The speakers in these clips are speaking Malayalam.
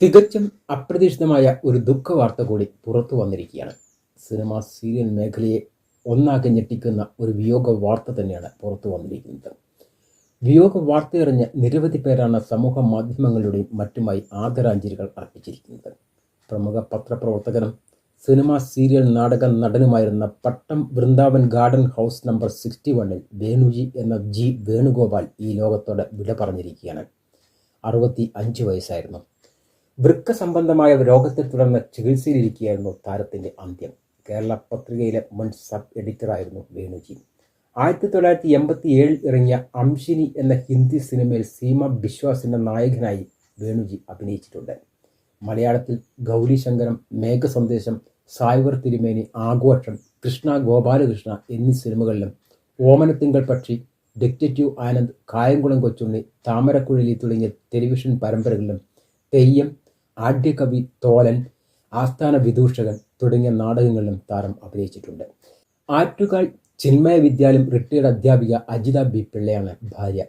തികച്ചും അപ്രതീക്ഷിതമായ ഒരു ദുഃഖവാർത്ത കൂടി പുറത്തു വന്നിരിക്കുകയാണ്. സിനിമ സീരിയൽ മേഖലയെ ഒന്നാകെ ഞെട്ടിക്കുന്ന ഒരു വിയോഗ വാർത്ത തന്നെയാണ് പുറത്തു വന്നിരിക്കുന്നത്. വിയോഗ വാർത്തയറിഞ്ഞ നിരവധി പേരാണ് സമൂഹ മാധ്യമങ്ങളുടെയും മറ്റുമായി ആദരാഞ്ജലികൾ അർപ്പിച്ചിരിക്കുന്നത്. പ്രമുഖ പത്രപ്രവർത്തകനും സിനിമ സീരിയൽ നാടക നടനുമായിരുന്ന Pattam Vrindavan garden house number sixty വണ്ണിൽ വേണുജി എന്ന ജി വേണുഗോപാൽ ഈ ലോകത്തോട് വിട പറഞ്ഞിരിക്കുകയാണ്. അറുപത്തി അഞ്ച് വയസ്സായിരുന്നു. വൃക്ക സംബന്ധമായ രോഗത്തെ തുടർന്ന് ചികിത്സയിലിരിക്കുകയായിരുന്നു താരത്തിന്റെ അന്ത്യം. കേരള പത്രികയിലെ മുൻ സബ് എഡിറ്ററായിരുന്നു വേണുജി. ആയിരത്തി തൊള്ളായിരത്തി എൺപത്തി ഏഴിൽ ഇറങ്ങിയ അംശിനി എന്ന ഹിന്ദി സിനിമയിൽ സീമ ബിശ്വാസിന്റെ നായകനായി വേണുജി അഭിനയിച്ചിട്ടുണ്ട്. മലയാളത്തിൽ ഗൗരി ശങ്കരം മേഘസന്ദേശം സായുവർ തിരുമേനി ആഘോഷം കൃഷ്ണ ഗോപാലകൃഷ്ണ എന്നീ സിനിമകളിലും ഓമനത്തിങ്കൾ പക്ഷി ഡിറ്റക്റ്റീവ് ആനന്ദ് കായംകുളം കൊച്ചുണ്ണി താമരക്കുഴലി തുടങ്ങിയ ടെലിവിഷൻ പരമ്പരകളിലും തെയ്യം ആഢ്യകവി തോലൻ ആസ്ഥാന വിദൂഷകൻ തുടങ്ങിയ നാടകങ്ങളിലും താരം അഭിനയിച്ചിട്ടുണ്ട്. ആറ്റുകാൽ ചിന്മയ വിദ്യാലയം റിട്ടയർഡ് അധ്യാപിക അജിത ബി പിള്ളയാണ് ഭാര്യ.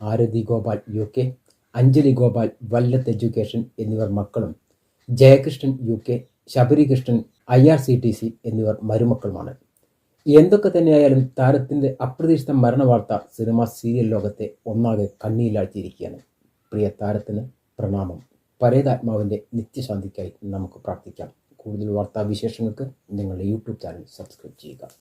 Aarathi Gopal U K Anjali Gopal Vallath education എന്നിവർ മക്കളും Jayakrishnan U K Sabarikrishnan I R C T C എന്നിവർ മരുമക്കളുമാണ്. എന്തൊക്കെ തന്നെയായാലും താരത്തിന്റെ അപ്രതീക്ഷിത മരണ വാർത്ത സിനിമ സീരിയൽ ലോകത്തെ ഒന്നാകെ കണ്ണിയിലാഴ്ത്തിയിരിക്കുകയാണ്. പ്രിയ താരത്തിന് പ്രണാമം. പരേതാത്മാവിന്റെ നിത്യശാന്തിക്കായി നമുക്ക് പ്രാർത്ഥിക്കാം. കൂടുതൽ വാർത്താവിശേഷങ്ങൾക്ക് നിങ്ങളുടെ യൂട്യൂബ് ചാനൽ സബ്സ്ക്രൈബ് ചെയ്യുക.